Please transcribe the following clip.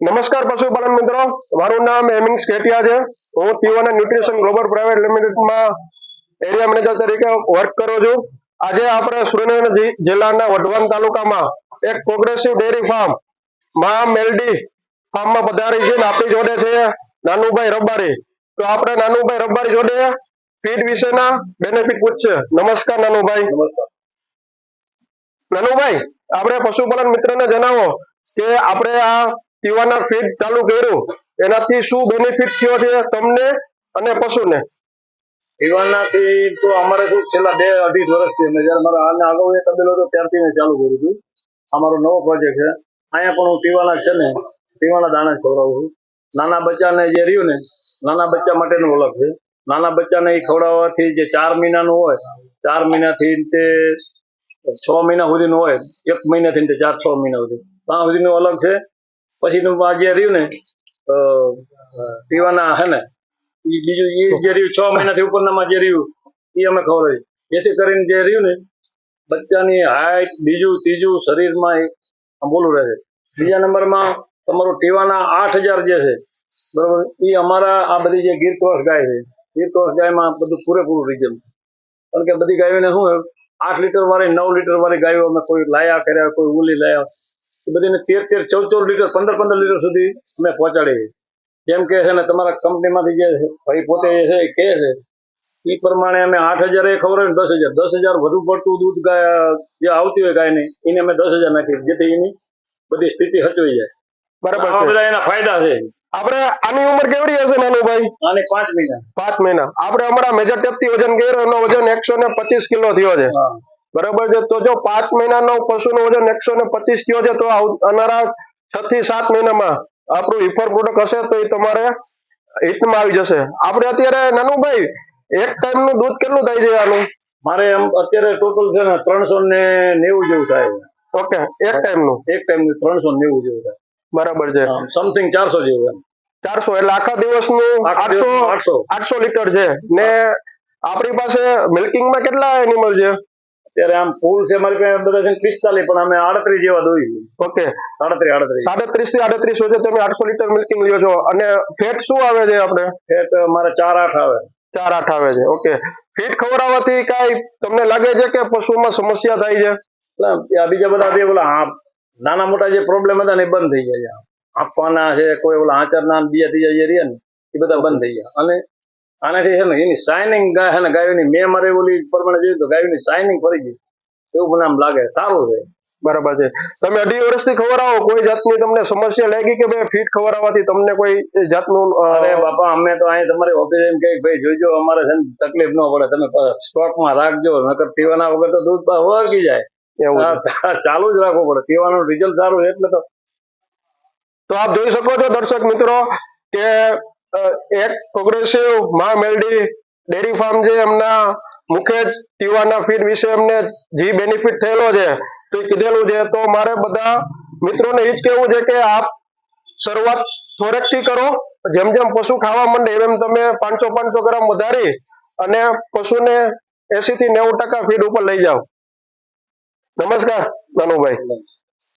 નમસ્કાર પશુપાલન મિત્રો. મારું નામ હેમિંગ્સ કેટિયા છે. હું પીવાના ન્યુટ્રિશન ગ્લોબલ પ્રાઇવેટ લિમિટેડમાં એરિયા મેનેજર તરીકે વર્ક કરું છું. આજે આપણે સુરેન્દ્રનગર જિલ્લાના વઢવાણ તાલુકામાં એક પ્રોગ્રેસિવ ડેરી ફાર્મ મા મેલડી ફાર્મમાં પધારી છે આપણી જોડે છે નાનુભાઈ રબારી. તો આપણે નાનુભાઈ રબારી જોડે ફીડ વિશેના બેનિફિટ પૂછશે નમસ્કાર નાનુભાઈ. નાનુભાઈ આપણે પશુપાલન મિત્રને જણાવો કે આપણે આ પીવાના ફીડ ચાલુ કર્યું. એનાથી શું બેનિફિટ થયો છે તમને અને પશુને? પીવાનાથી તો અમારે શું છેલ્લા બે અઢી વર્ષથી મેં જયારે મારા હાલને અગાઉ એ તબેલો હતો ત્યારથી મેં ચાલુ કર્યું હતું. અમારો નવો પ્રોજેક્ટ છે. અહીંયા પણ હું પીવાના છે ને, પીવાના દાણા છોડાવું છું. નાના બચ્ચાને જે રહ્યું ને, નાના બચ્ચા માટેનું અલગ છે. નાના બચ્ચાને એ ખવડાવવાથી જે ચાર મહિનાનું હોય, ચાર મહિનાથી તે છ મહિના સુધીનું હોય, એક મહિનાથી તે ચાર છ મહિના સુધી. ત્યાં સુધીનું અલગ છે. પછીનું આ જે રહ્યું ને પીવાના હે ને એ બીજું એ જે રહ્યું છ મહિનાથી ઉપરનામાં જે રહ્યું એ અમે ખવડાવીએ જેથી કરીને જે રહ્યું ને, બચ્ચાની હાઈટ બીજું, ત્રીજું શરીરમાં એ બોલું રહે છે. બીજા નંબરમાં તમારું ટીવાના આઠ હજાર જે છે, બરોબર એ અમારા આ બધી જે ગીર ક્રોસ ગાય છે ગીર ક્રોસ ગાયમાં બધું પૂરેપૂરું રીઝન કારણ કે બધી ગાયોને શું આઠ લીટર વાળી, નવ લીટર વાળી ગાયો અમે કોઈ લાયા કર્યા, કોઈ ઉલી લાયા બધીને તેર તેર ચૌદ ચૌદ લીટર પંદર પંદર લીટર સુધી અમે પહોંચાડીએ. જેમ કે છે ને તમારા કંપનીમાંથી જે ભાઈ પોતે જે છે એ કહે છે એ પ્રમાણે અમે આઠ હજાર એ ખબર દસ હજાર. દસ હજાર વધુ પડતું દૂધ ગાય જે આવતી હોય ગાયને એને અમે દસ હજાર નાખીએ જેથી એની બધી સ્થિતિ હચવી જાય. બરાબર બધા એના ફાયદા છે. આપણે આની ઉંમર કેવડી હશે નાનુભાઈ? આની પાંચ મહિના. પાંચ મહિના. આપણે હમણાં મેજર ટેપથી વજન કર્યો એનો વજન એકસો ને પચીસ કિલો થયો છે. બરાબર છે? તો જો પાંચ મહિનાનો પશુનું વજન એકસો ને પચીસ થયો છે તો આવ- આવનારા છ થી સાત મહિનામાં આપણું હિફર પ્રોડક્ટ હશે તો એ તમારે હિટમાં આવી જશે. આપણે અત્યારે નાનુભાઈ એક ટાઈમનું દૂધ કેટલું થાય છે આનું? મારે એમ અત્યારે ટોટલ છે ને ત્રણસો ને નેવું જેવું થાય ઓકે એક ટાઈમનું? એક ટાઈમનું ત્રણસો ને નેવું જેવું થાય. બરાબર છે. સમથિંગ ચારસો જેવું એમ. ચારસો એટલે આખા દિવસનું આઠસો દિવસનું આઠસો. આઠસો લીટર છે. ને આપણી પાસે મિલ્કિંગમાં કેટલા એનિમલ છે? અત્યારે આમ ફૂલ છે મારી પાસે બધા છે પિસ્તાલીસ પણ અમે આડત્રીસ જેવા દોઈ ઓકે. સાડત્રીસ આડત્રીસ. સાડત્રીસથી આડત્રીસ વચ્ચે તમે આઠસો લીટર મિલ્કિંગ લ્યો છો. અને ફેટ શું આવે છે આપણે? ફેટ મારે ચાર આઠ આવે. ચાર આઠ આવે છે ઓકે. ફીટ ખવડાવવાથી કાંઈ તમને લાગે છે કે પશુમાં સમસ્યા થાય છે? બીજા બધા બે ઓલા આ નાના મોટા જે પ્રોબ્લેમ હતા ને એ બંધ થઈ ગયા આપવાના છે કોઈ ઓલા આચરના બીજા ત્રીજા જે રહ્યા ને એ બધા બંધ થઈ ગયા. અને આનાથી છે ને એની શાઇનિંગ ગાય ને ગાયોની મેં મારે ઓલી પ્રમાણે જોયું તો ગાયોની શાઇનિંગ ફરી ગઈ. એવું મને આમ લાગે. સારું છે. બરાબર છે. તમે અઢી વર્ષથી ખવડાવો કોઈ જાતની તમને સમસ્યા લાગી કે ભાઈ ફીટ ખવડાવવાથી તમને કોઈ જાતનું અરે બાપા અમે તો અહીં તમારી ઓફિસ એમ કહે ભાઈ જોઈજો અમારે છે તકલીફ ન પડે. તમે સ્ટોકમાં રાખજો. નકર પીવાના વગર તો દૂધ વળગી જાય. એવું ચાલુ જ રાખવું પડે. પીવાનું રિઝલ્ટ સારું એટલે તો. તો આપ જોઈ શકો છો દર્શક મિત્રો કે એક પ્રોગ્રેસિવ મા મેલડી ડેરી ફાર્મ જે એમના મુખ્ય પીવાના ફીડ વિશે એમને જે બેનિફિટ થયેલો છે, તે કીધેલું છે. તો મારે બધા મિત્રોને એ જ કહેવું છે કે આપ શરૂઆત થોડેકથી કરો. જેમ જેમ પશુ ખાવા માંડે એમ તમે પાંચસો પાંચસો ગ્રામ વધારી અને પશુને એસી થી નેવું ટકા ફીડ ઉપર લઈ જાઓ. નમસ્કાર, નાનુભાઈ.